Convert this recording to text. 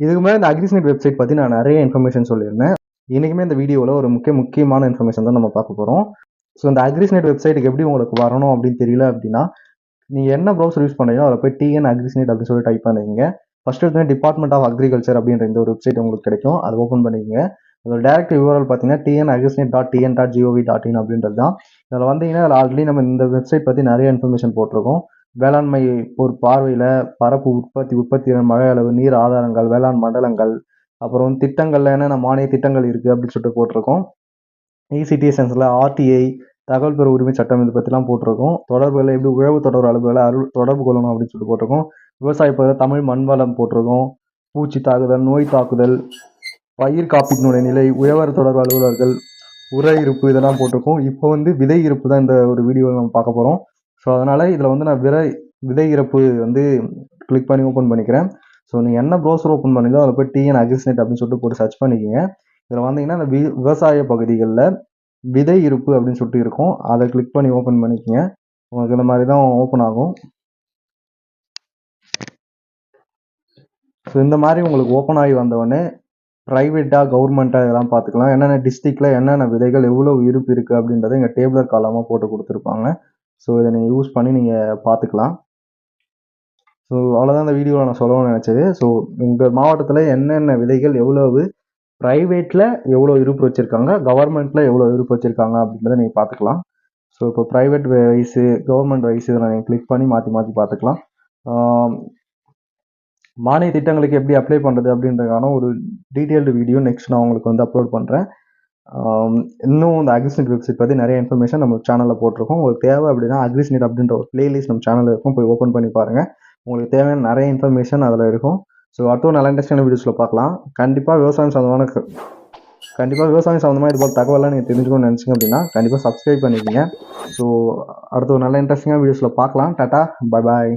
இதுக்கு மேலே இந்த அக்ரிஸ்நெட் வெப்சைட் பற்றி நான் நிறைய இன்ஃபர்மேஷன் சொல்லியிருந்தேன். இன்றைக்குமே இந்த வீடியோவில் ஒரு முக்கிய முக்கியமான இன்ஃபர்மேஷன் தான் நம்ம பார்க்க போகிறோம் ஸோ இந்த அக்ரிஸ்நெட் வெப்சைட்டுக்கு எப்படி உங்களுக்கு வரணும் அப்படின்னு தெரியல அப்படின்னா நீங்கள் என்ன ப்ரௌசர் யூஸ் பண்ணுறீங்களோ அதில் போய் டிஎன் அக்ரிஸ்நெட் அப்படின்னு சொல்லி டைப் பண்ணுவீங்க ஃபர்ஸ்ட் எடுத்து டிபார்ட்மெண்ட் ஆஃப் அக்ரிகல்ச்சர் அப்படின்ற இந்த ஒரு வெப்சைட் உங்களுக்கு கிடைக்கும். அதை ஓப்பன் பண்ணிக்கங்க. அதோட டேரக்ட் யூஆர்எல் பார்த்தீங்கன்னா TN Agrisnet dot TN dot GOV dot in அப்படின்றது தான். இதில் வந்தீங்கன்னா அதில் ஆல்ரெடி நம்ம இந்த வெப்சைட் பற்றி நிறைய இன்ஃபர்மேஷன் போட்டிருக்கோம். வேளாண்மை ஒரு பார்வையில் பரப்பு உற்பத்தி உற்பத்தி மழை அளவு நீர் ஆதாரங்கள் வேளாண் மண்டலங்கள் அப்புறம் திட்டங்கள்ல என்னென்ன மானிய திட்டங்கள் இருக்குது அப்படின்னு சொல்லிட்டு போட்டிருக்கோம். இசிடிஎஸ்என்ஸில் ஆர்டிஐ தகவல் பெற உரிமை சட்டம் இதை பற்றிலாம் போட்டிருக்கோம். தொடர்புகளை எப்படி உழவு தொடர்பு அளவுகளை அருள் தொடர்பு கொள்ளணும் அப்படின்னு சொல்லிட்டு போட்டிருக்கோம். விவசாய பகுதியில் தமிழ் மண்வளம் போட்டிருக்கோம். பூச்சி தாக்குதல் நோய் தாக்குதல் பயிர் காப்பீட்டினுடைய நிலை உழவர் தொடர்பு அலுவலர்கள் உர இருப்பு இதெல்லாம் போட்டிருக்கோம். இப்போ வந்து விதை இருப்பு தான் இந்த ஒரு வீடியோவில் நம்ம பார்க்க போகிறோம் ஸோ அதனால் இதில் வந்து நான் விதை விதை இறப்பு வந்து கிளிக் பண்ணி ஓப்பன் பண்ணிக்கிறேன். ஸோ நீங்கள் என்ன ப்ரௌசர் ஓப்பன் பண்ணுங்களோ அதில் போய் டிஎன் அக்ரிஸ்நெட் அப்படின்னு சொல்லிட்டு போட்டு சர்ச் பண்ணிக்கோங்க. இதில் வந்தீங்கன்னா அந்த வி விவசாய பகுதிகளில் விதை இருப்பு அப்படின்னு சொல்லிட்டு இருக்கும். அதை கிளிக் பண்ணி ஓப்பன் பண்ணிக்கோங்க. உங்களுக்கு இந்த மாதிரி தான் ஓப்பன் ஆகும். ஸோ இந்த மாதிரி உங்களுக்கு ஓப்பன் ஆகி வந்தவொடனே ப்ரைவேட்டாக கவர்மெண்ட்டாக இதெல்லாம் பார்த்துக்கலாம். என்னென்ன டிஸ்ட்ரிக்டில் என்னென்ன விதைகள் எவ்வளோ இருப்பு இருக்குது அப்படின்றத இங்கே டேபிளர் காலமாக போட்டு கொடுத்துருப்பாங்க. ஸோ இதை நீங்கள் யூஸ் பண்ணி நீங்கள் பார்த்துக்கலாம் ஸோ அவ்வளோதான் இந்த வீடியோவில் நான் சொல்லணும்னு நினச்சது. ஸோ உங்கள் மாவட்டத்தில் என்னென்ன விதைகள் எவ்வளவு ப்ரைவேட்டில் எவ்வளோ இருப்பு வச்சுருக்காங்க கவர்மெண்ட்டில் எவ்வளோ இருப்பு வச்சுருக்காங்க அப்படின்றத நீங்கள் பார்த்துக்கலாம் ஸோ இப்போ ப்ரைவேட் வைஸு கவர்மெண்ட் வைஸ் இதில் நீங்கள் கிளிக் பண்ணி மாற்றி மாற்றி பார்த்துக்கலாம் மானிய திட்டங்களுக்கு எப்படி அப்ளை பண்ணுறது அப்படின்றதுக்கான ஒரு டீட்டெயில்டு வீடியோ நெக்ஸ்ட் நான் உங்களுக்கு வந்து அப்லோட் பண்ணுறேன் இன்னும் இந்த அக்ரிஸ்நெட் வெப்சைட் பற்றி நிறைய இன்ஃபர்மேஷன் நம்ம சேனலில் போட்டிருக்கோம். உங்களுக்கு தேவை அப்படின்னா அக்ரிஸ்நெட் அப்படின்ற ஒரு பிளேலிஸ்ட் நம்ம சேனலில் இருக்கும். போய் ஓப்பன் பண்ணி பாருங்கள் உங்களுக்கு தேவையான நிறைய இன்ஃபர்மேஷன் அதில் இருக்கும். ஸோ அடுத்த ஒரு நல்ல இன்ட்ரெஸ்டான வீடியோஸில் பார்க்கலாம். கண்டிப்பாக விவசாயம் சம்மந்தமான கண்டிப்பாக விவசாயம் சம்மந்தமாக இது போல் தகவலாம் நீங்கள் தெரிஞ்சுக்கணும்னு நினச்சிங்க அப்படின்னா கண்டிப்பாக சப்ஸ்கிரைப் பண்ணிக்கிங்க. ஸோ அடுத்த ஒரு நல்ல இன்ட்ரெஸ்டிங்காக வீடியோஸில் பார்க்கலாம். Tata bye bye